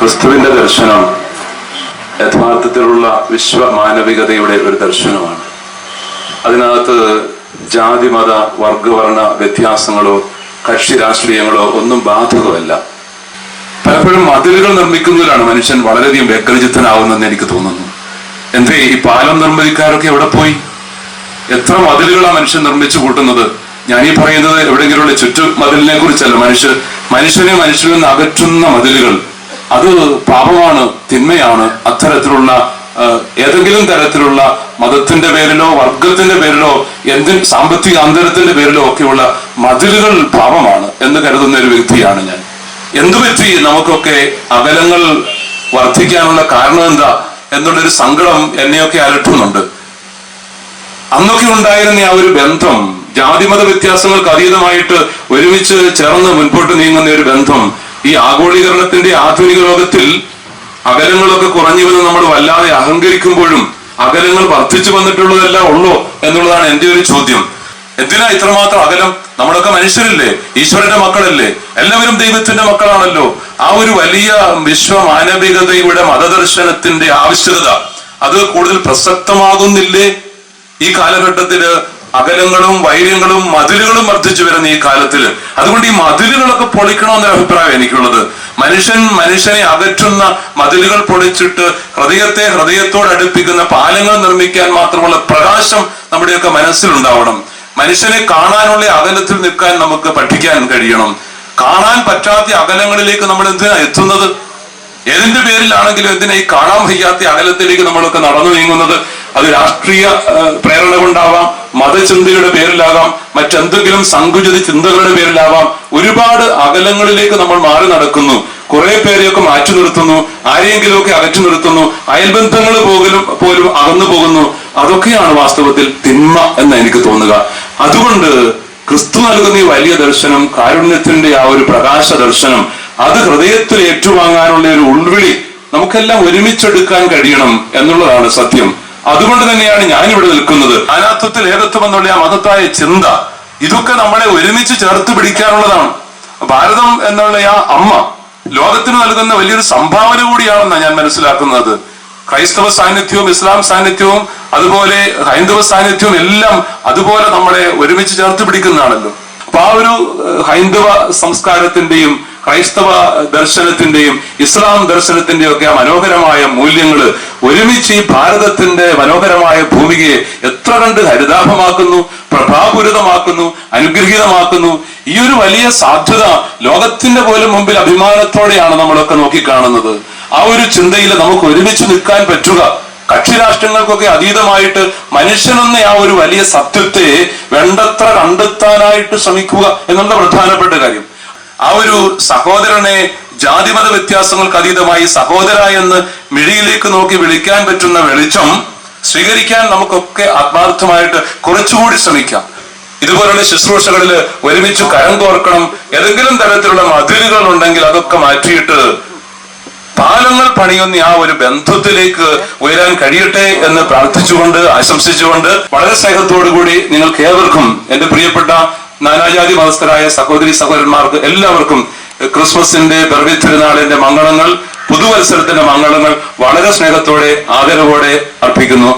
ക്രിസ്തുവിന്റെ ദർശനം യഥാർത്ഥത്തിലുള്ള വിശ്വ മാനവികതയുടെ ഒരു ദർശനമാണ്. അതിനകത്ത് ജാതി മത വർഗവർണ വ്യത്യാസങ്ങളോ കക്ഷി രാഷ്ട്രീയങ്ങളോ ഒന്നും ബാധകമല്ല. പലപ്പോഴും മതിലുകൾ നിർമ്മിക്കുന്നതിലാണ് മനുഷ്യൻ വളരെയധികം വ്യഗ്രചിത്തനാവുന്നെന്ന് എനിക്ക് തോന്നുന്നു. എന്തേ ഈ പാലം നിർമ്മിക്കാരൊക്കെ എവിടെ പോയി? എത്ര മതിലുകളാണ് മനുഷ്യൻ നിർമ്മിച്ചു കൂട്ടുന്നത്? ഞാൻ ഈ പറയുന്നത് എവിടെയെങ്കിലുള്ള ചുറ്റു മതിലിനെ കുറിച്ചല്ല മനുഷ്യർ മനുഷ്യനെ മനുഷ്യരിൽ നിന്ന് അകറ്റുന്ന മതിലുകൾ. അത് പാപമാണ് തിന്മയാണ്. അത്തരത്തിലുള്ള ഏതെങ്കിലും തരത്തിലുള്ള മതത്തിന്റെ പേരിലോ വർഗത്തിന്റെ പേരിലോ എന്തിൻ സാമ്പത്തിക അന്തരത്തിന്റെ പേരിലോ ഒക്കെയുള്ള മതിലുകൾ പാപമാണ് എന്ന് കരുതുന്ന ഒരു വ്യക്തിയാണ് ഞാൻ. എന്തു പറ്റി നമുക്കൊക്കെ അകലങ്ങൾ വർദ്ധിക്കാനുള്ള കാരണം എന്താ എന്നുള്ളൊരു സങ്കടം എന്നെയൊക്കെ അലട്ടുന്നുണ്ട്. അന്നൊക്കെ ഉണ്ടായിരുന്ന ആ ഒരു ബന്ധം ജാതിമത വ്യത്യാസങ്ങൾക്ക് അതീതമായിട്ട് ഒരുമിച്ച് ചേർന്ന് മുൻപോട്ട് നീങ്ങുന്ന ഒരു ബന്ധം ഈ ആഗോളീകരണത്തിന്റെ ആധുനിക ലോകത്തിൽ അകലങ്ങളൊക്കെ കുറഞ്ഞു വന്ന് നമ്മൾ വല്ലാതെ അഹങ്കരിക്കുമ്പോഴും അകലങ്ങൾ വർദ്ധിച്ചു വന്നിട്ടുള്ളതല്ല ഉള്ളോ എന്നുള്ളതാണ് എന്റെ ഒരു ചോദ്യം. എന്തിനാ ഇത്രമാത്രം അകലം? നമ്മളൊക്കെ മനുഷ്യരല്ലേ? ഈശ്വരന്റെ മക്കളല്ലേ? എല്ലാവരും ദൈവത്തിന്റെ മക്കളാണല്ലോ. ആ ഒരു വലിയ വിശ്വ മാനവികതയുടെ മതദർശനത്തിന്റെ ആവശ്യകത അത് കൂടുതൽ പ്രസക്തമാകുന്നില്ലേ? ഈ കാലഘട്ടത്തിൽ അകലങ്ങളും വൈര്യങ്ങളും മതിലുകളും വർദ്ധിച്ചു വരുന്ന ഈ കാലത്തിൽ അതുകൊണ്ട് ഈ മതിലുകളൊക്കെ പൊളിക്കണമെന്നൊരു അഭിപ്രായം എനിക്കുള്ളത്. മനുഷ്യൻ മനുഷ്യനെ അകറ്റുന്ന മതിലുകൾ പൊളിച്ചിട്ട് ഹൃദയത്തെ ഹൃദയത്തോട് അടുപ്പിക്കുന്ന പാലങ്ങൾ നിർമ്മിക്കാൻ മാത്രമുള്ള പ്രകാശം നമ്മുടെയൊക്കെ മനസ്സിലുണ്ടാവണം. മനുഷ്യനെ കാണാനുള്ള അകലത്തിൽ നിൽക്കാൻ നമുക്ക് പഠിക്കാൻ കഴിയണം. കാണാൻ പറ്റാത്ത അകലങ്ങളിലേക്ക് നമ്മൾ എന്തിനാ എത്തുന്നത്? ഏതിന്റെ പേരിലാണെങ്കിലും എന്തിനാ ഈ കാണാൻ വയ്യാത്ത അകലത്തിലേക്ക് നമ്മളൊക്കെ നടന്നു നീങ്ങുന്നത്? അത് രാഷ്ട്രീയ പ്രേരണ കൊണ്ടാവാം മതചിന്തയുടെ പേരിലാകാം മറ്റെന്തെങ്കിലും സങ്കുചിത ചിന്തകളുടെ പേരിലാവാം ഒരുപാട് അകലങ്ങളിലേക്ക് നമ്മൾ മാറി നടക്കുന്നു. കുറെ പേരെയൊക്കെ മാറ്റി നിർത്തുന്നു ആരെയെങ്കിലുമൊക്കെ അകറ്റി നിർത്തുന്നു അയൽബന്ധങ്ങൾ പോകലും പോലും അകന്നു പോകുന്നു. അതൊക്കെയാണ് വാസ്തവത്തിൽ തിന്മ എന്ന് എനിക്ക് തോന്നുക. അതുകൊണ്ട് ക്രിസ്തു നൽകുന്ന ഈ വലിയ ദർശനം കാരുണ്യത്തിന്റെ ആ ഒരു പ്രകാശ ദർശനം അത് ഹൃദയത്തിൽ ഏറ്റുവാങ്ങാനുള്ള ഒരു ഉൾവിളി നമുക്കെല്ലാം ഒരുമിച്ചെടുക്കാൻ കഴിയണം എന്നുള്ളതാണ് സത്യം. അതുകൊണ്ട് തന്നെയാണ് ഞാനിവിടെ നിൽക്കുന്നത്. അനാത്വത്തിൽ ഏകത്വം എന്നുള്ള ആ ചിന്ത ഇതൊക്കെ നമ്മളെ ഒരുമിച്ച് ചേർത്ത് പിടിക്കാനുള്ളതാണ്. ഭാരതം എന്നുള്ള ആ അമ്മ ലോകത്തിന് നൽകുന്ന വലിയൊരു സംഭാവന കൂടിയാണെന്നാണ് ഞാൻ മനസ്സിലാക്കുന്നത്. ക്രൈസ്തവ സാന്നിധ്യവും ഇസ്ലാം സാന്നിധ്യവും അതുപോലെ ഹൈന്ദവ സാന്നിധ്യവും എല്ലാം അതുപോലെ നമ്മളെ ഒരുമിച്ച് ചേർത്ത് പിടിക്കുന്നതാണല്ലോ. അപ്പൊ ആ ഒരു ഹൈന്ദവ സംസ്കാരത്തിന്റെയും ക്രൈസ്തവ ദർശനത്തിന്റെയും ഇസ്ലാം ദർശനത്തിന്റെയും ഒക്കെ മനോഹരമായ മൂല്യങ്ങൾ ഒരുമിച്ച് ഈ ഭാരതത്തിന്റെ മനോഹരമായ ഭൂമികയെ എത്ര കണ്ട് ഹരിതാഭമാക്കുന്നു പ്രഭാപൂരിതമാക്കുന്നു അനുഗ്രഹീതമാക്കുന്നു. ഈ ഒരു വലിയ സാധ്യത ലോകത്തിന്റെ പോലും മുമ്പിൽ അഭിമാനത്തോടെയാണ് നമ്മളൊക്കെ നോക്കിക്കാണുന്നത്. ആ ഒരു ചിന്തയിൽ നമുക്ക് ഒരുമിച്ച് നിൽക്കാൻ പറ്റുക. കക്ഷി രാഷ്ട്രങ്ങൾക്കൊക്കെ അതീതമായിട്ട് മനുഷ്യനെന്ന ആ ഒരു വലിയ സത്യത്തെ വേണ്ടത്ര കണ്ടെത്താനായിട്ട് ശ്രമിക്കുക എന്നുള്ള പ്രധാനപ്പെട്ട കാര്യം. ആ ഒരു സഹോദരനെ ജാതിമത വ്യത്യാസങ്ങൾക്ക് അതീതമായി സഹോദര എന്ന് മിഴിയിലേക്ക് നോക്കി വിളിക്കാൻ പറ്റുന്ന വെളിച്ചം സ്വീകരിക്കാൻ നമുക്കൊക്കെ ആത്മാർത്ഥമായിട്ട് കുറച്ചുകൂടി ശ്രമിക്കാം. ഇതുപോലുള്ള ശുശ്രൂഷകളിൽ ഒരുമിച്ച് കരം കോർക്കണം. ഏതെങ്കിലും തരത്തിലുള്ള മതിലുകൾ ഉണ്ടെങ്കിൽ അതൊക്കെ മാറ്റിയിട്ട് പാലങ്ങൾ പണിയുന്ന ആ ഒരു ബന്ധത്തിലേക്ക് ഉയരാൻ കഴിയട്ടെ എന്ന് പ്രാർത്ഥിച്ചുകൊണ്ട് ആശംസിച്ചുകൊണ്ട് വളരെ സ്നേഹത്തോടു കൂടി നിങ്ങൾക്ക് ഏവർക്കും എന്റെ പ്രിയപ്പെട്ട നാനാജാതി മതസ്ഥരായ സഹോദരി സഹോദരന്മാർക്ക് എല്ലാവർക്കും ക്രിസ്മസിന്റെ പിറവി തിരുനാളിന്റെ മംഗളങ്ങൾ പുതുവത്സരത്തിന്റെ മംഗളങ്ങൾ വളരെ സ്നേഹത്തോടെ ആദരവോടെ അർപ്പിക്കുന്നു.